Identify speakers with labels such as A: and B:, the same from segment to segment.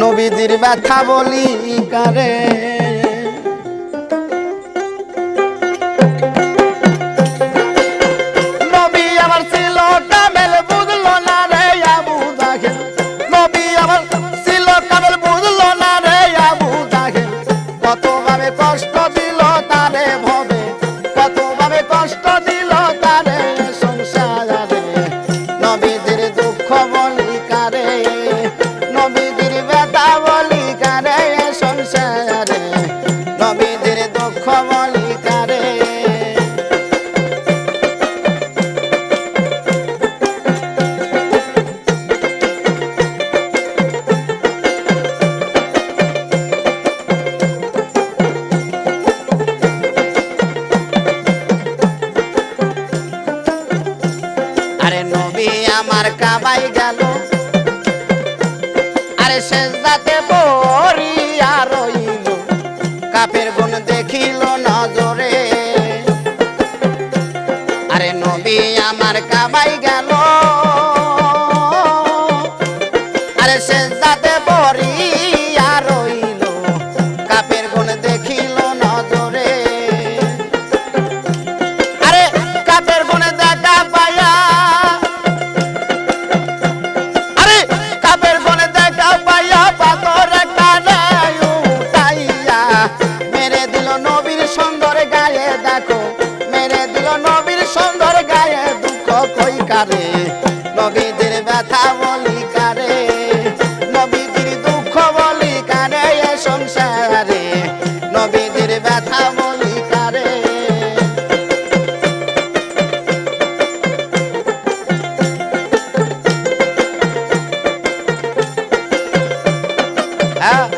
A: নবীজির ব্যথা বলি কারে? সেজদাতে পড়িয়া রইল। কাপের গুণ দেখিল নজরে। আরে নবী আমার কামাই গেল। কারে নবীদের ব্যথা বলি কারে নবীদের দুঃখ বলি কারে, এ সংসারে, নবীদের ব্যথা বলি কারে। হ্যাঁ?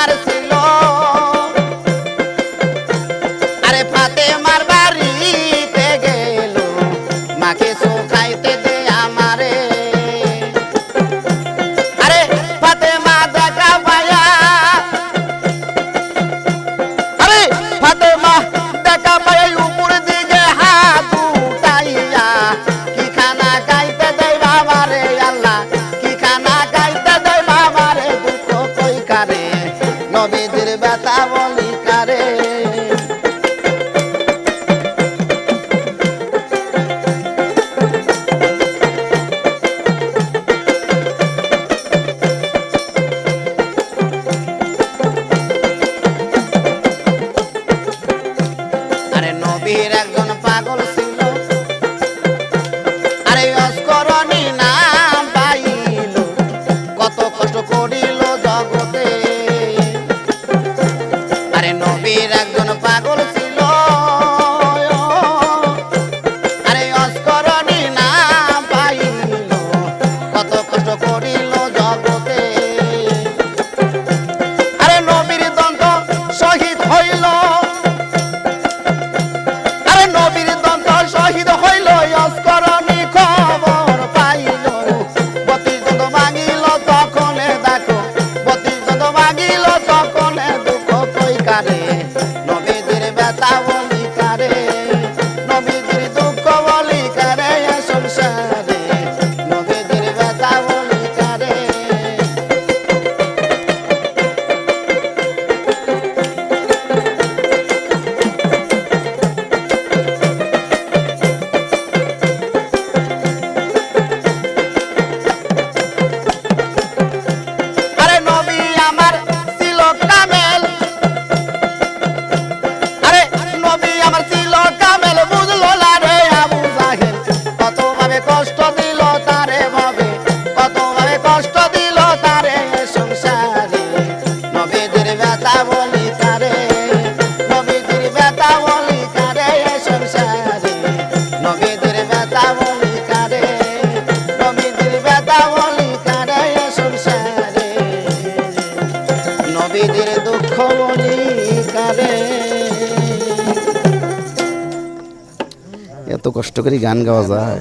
A: এত কষ্ট করে গান গাওয়া যায়